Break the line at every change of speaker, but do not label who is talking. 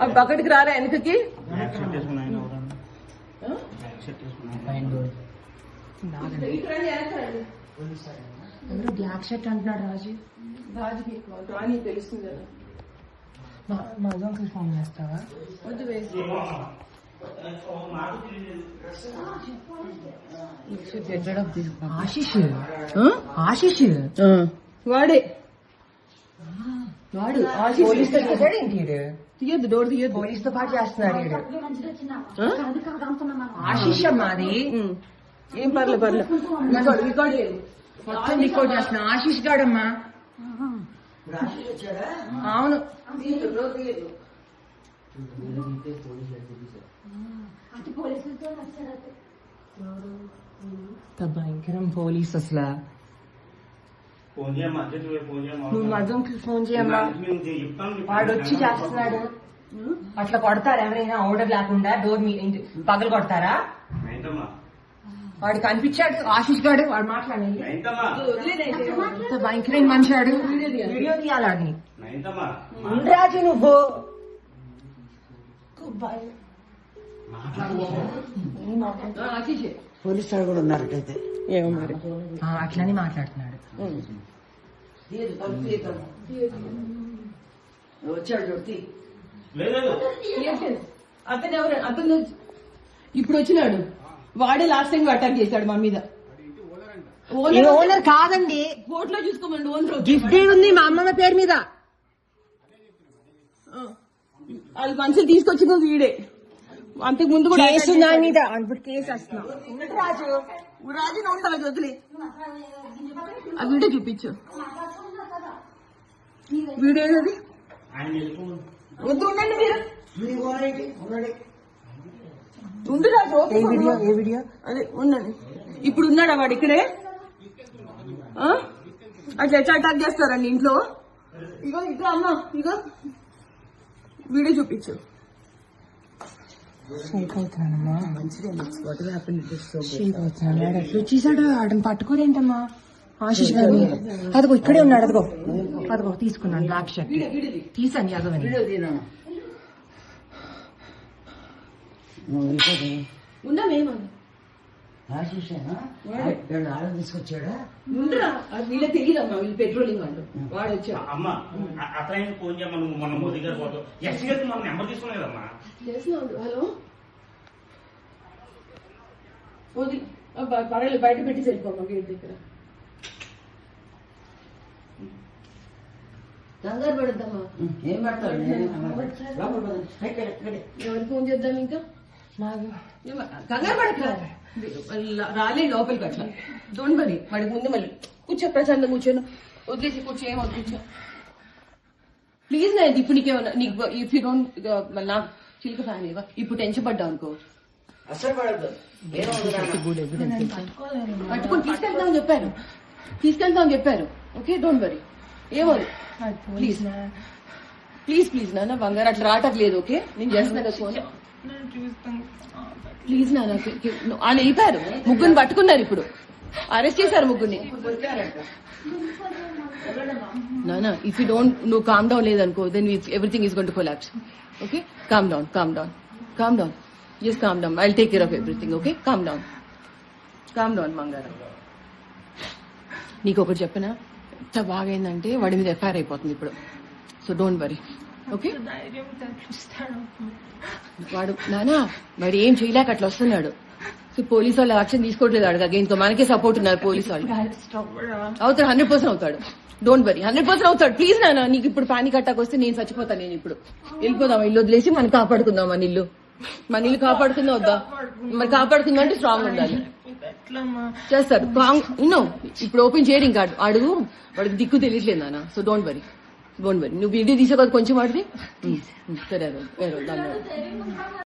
ఆ బకెట్కి రారా వెనకకి
బ్లాక్ షర్ట్
అంటున్నాడు రాజు.
రాజుకి రాణి తెలుస్తుంది కదా.
మా- మా అంకుల్ ఫోన్ చేస్తావా?
వద్దు వేసి
ఆశిష్. ఆశిష్.
వాడే. వాడు ఆశీష్.
పోలీస్ ఈడు?
తీయద్దు డోర్ తీయద్దు
పోలీస్తో పాటు చేస్తున్నాడు ఈడు. ఆశిష్ అమ్మా అది
ఉమ్. ఏం పర్లే పర్లే. రికార్డ్ రికార్డ్ చేయండి
మొత్తం రికార్డ్ చేస్తున్నా. ఆశిష్ గాడమ్మా. అవును. భయంకరం పోలీస్ అసలు.
ఫోన్ చేయమ్మా. అర్జెంట్గా ఫోన్ చేయమ్మా
నువ్వు ఫోన్ వాడు వచ్చి చేస్తున్నాడు. అట్లా కొడతారా ఎవరైనా? ఆర్డర్ లేకుండా డోర్ మీ ఇంటి- పగలు కొడతారా?
నైన్తమ్మా.
వాడు కనిపించాడు ఆశిష్ గాడు వాడు మాట్లాడండి
నైన్తమ్మా.
ఎంత భయంకరమైన మనిషి వాడు వీడియో తీయాలని
నైన్తమ్మా.
రాజు నువ్వు.
ఆశీష్.
పోలీసు వాళ్ళు కూడా ఉన్నారు అయితే
ఏమో మరి.
ఆ, అట్లనే మాట్లాడుతున్నాడు.
అతను ఎవరు? అతను ఇప్పుడు వచ్చినాడు. వాడే లాస్ట్ టైం అటాక్ చేశాడు మా మీద.
ఓనర్ కాదండి.
కోర్టులో చూసుకోమండి ఓనర్
గిఫ్ట్ ఉంది మా అమ్మమ్మ పేరు మీద.
వాళ్ళు మనుషులు తీసుకొచ్చింది వీడే. అంతకు ముందు కూడా
కేసు
చేశాడు.
మీద. ఇప్పుడు కేసు వస్తున్నాం.
రాజు? రాజు ఉండాలి వదిలే. ఆ వీడియో చూపించు. వీడియో ఏది? వద్దు ఉండండి మీరు. ఉండు రాజు
ఏ వీడియో. ఏ వీడియో?
అదే ఉండండి. ఇప్పుడు ఉన్నాడా వాడు ఇక్కడే? ఆ? అట్లా ఎట్లా అటాక్ చేస్తారండి ఇంట్లో? ఇగో ఇగో అమ్మ ఇగో. వీడియో చూపించు.
షేక్ అవుతున్నానమ్మా షేక్ అవుతున్నాను వాడు ఎట్లా వచ్చేసాడు ఆడని పట్టుకోరేంటమ్మా? ఆశిష్ గారిని అదిగో ఇక్కడే ఉన్నాడు అదిగో. అదిగో తీసుకున్నాను బ్లాక్ షర్ట్. తీసాను యాదవని.
ఉన్నామేమన్నా
ఆశీషేనా వీళ్ళు ఆడ తీసుకొచ్చాడా?
ఉండరా అది వీళ్ళ తెలియదమ్మా వీళ్ళు పెట్రోలింగ్ వాళ్ళు. వాడు వచ్చాడు.
అమ్మ అ- అతను ఫోన్ చేయమ్మా నువ్వు మన మోదీ గారి ఫోటో? ఎస్ గారికి మన నెంబర్ తీసుకున్నావు కదమ్మా
చేస్తున్నాడు హలో పర్వాలేదు బయట పెట్టి వెళ్ళిపోమ్మా గేట్ దగ్గర. కంగారు పడద్దామా
ఏం పెడతాడు.
ఎవరికి ఫోన్ చేద్దాం ఇంకా? కంగారు పడక. రాలే లోపలికి అట్లా డోంట్ వరీ వాడికి ముందు మళ్ళీ. కూర్చో ప్రశాంతం కూర్చోను. వదిలేసి కూర్చో ఏమో కూర్చో. ప్లీజ్ నా ఇప్పుడు నీకేమన్నా నీకు ఇఫ్ యూ డోంట్ నా చిలుక ఫ్యాన్ ఇవ్వ. ఇప్పుడు టెన్షన్ పడ్డావు అనుకో.
అస్సలు పడద్దు
పట్టుకొని తీసుకెళ్తామని చెప్పారు. తీసుకెళ్తామని చెప్పారు. ఓకే డోంట్ వరీ ఏమో ప్లీజ్ ప్లీజ్ ప్లీజ్ నాన్న బంగారు అట్లా రావట్లేదు ఓకే నేను చేస్తాను కదా ఫోన్. ప్లీజ్ నాన్న ఆయన అయిపోయారు ముగ్గురిని పట్టుకున్నారు ఇప్పుడు. అరెస్ట్ చేశారు ముగ్గురిని నానా ఇఫ్ యూ డోంట్ నువ్వు కామ్ డౌన్ లేదనుకో then everything is gonna collapse okay calm down calm down calm down just calm down I take care of everything okay calm down calm down మంగారం నీకు ఒకటి చెప్పినా? ఎంత బాగా అయిందంటే వాడి మీద ఎఫ్ఐఆర్ అయిపోతుంది ఇప్పుడు. So don't worry okay. వాడు నానా వాడు ఏం చేయలేక అట్లా వస్తున్నాడు. సో పోలీస్ వాళ్ళు యాక్షన్ తీసుకోవట్లేదు అడగా ఇంకో మనకే సపోర్ట్ ఉన్నారు పోలీస్ వాళ్ళు. అవుతాడు హండ్రెడ్ పర్సెంట్ అవుతాడు. డోంట్ వరీ హండ్రెడ్ పర్సెంట్ అవుతాడు. ప్లీజ్ నాన్న నీకు ఇప్పుడు పానిక్ అట్టాక్ వస్తే నేను చచ్చిపోతాను నేను ఇప్పుడు. వెళ్ళిపోదాం ఇల్లు వదిలేసి మనం కాపాడుకుందాం మన ఇల్లు. మన ఇల్లు కాపాడుకుందా వద్దా? మరి కాపాడుకుందాం అంటే స్ట్రాంగ్ ఉండాలి. చేస్తారు. ఇప్పుడు ఓపెన్ చేయరు ఇంకా. అడుగు వాడికి దిక్కు తెలియట్లేదు నాన్న సో డోంట్ వరీ వరీ నువ్వు వీడియో తీసే కొంచెం వాడిది సరే అదే, వేరే దాన్ని